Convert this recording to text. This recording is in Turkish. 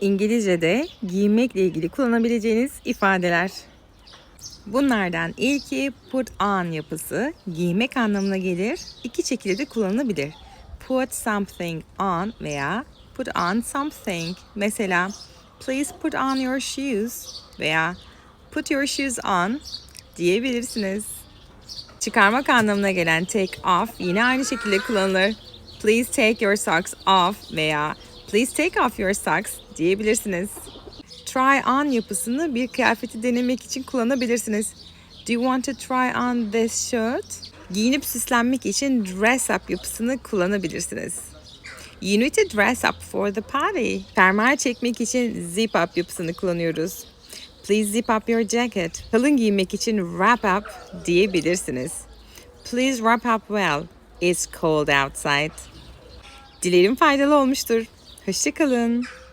İngilizce'de giyinmekle ilgili kullanabileceğiniz ifadeler. Bunlardan ilki put on yapısı giymek anlamına gelir. İki şekilde de kullanılabilir. Put something on veya put on something. Mesela please put on your shoes veya put your shoes on diyebilirsiniz. Çıkarmak anlamına gelen take off yine aynı şekilde kullanılır. Please take your socks off veya please take off your socks diyebilirsiniz. Try on yapısını bir kıyafeti denemek için kullanabilirsiniz. Do you want to try on this shirt? Giyinip süslenmek için dress up yapısını kullanabilirsiniz. You need to dress up for the party. Fermuar çekmek için zip up yapısını kullanıyoruz. Please zip up your jacket. Kalın giymek için wrap up diyebilirsiniz. Please wrap up well. It's cold outside. Dilerim faydalı olmuştur. Hoşçakalın.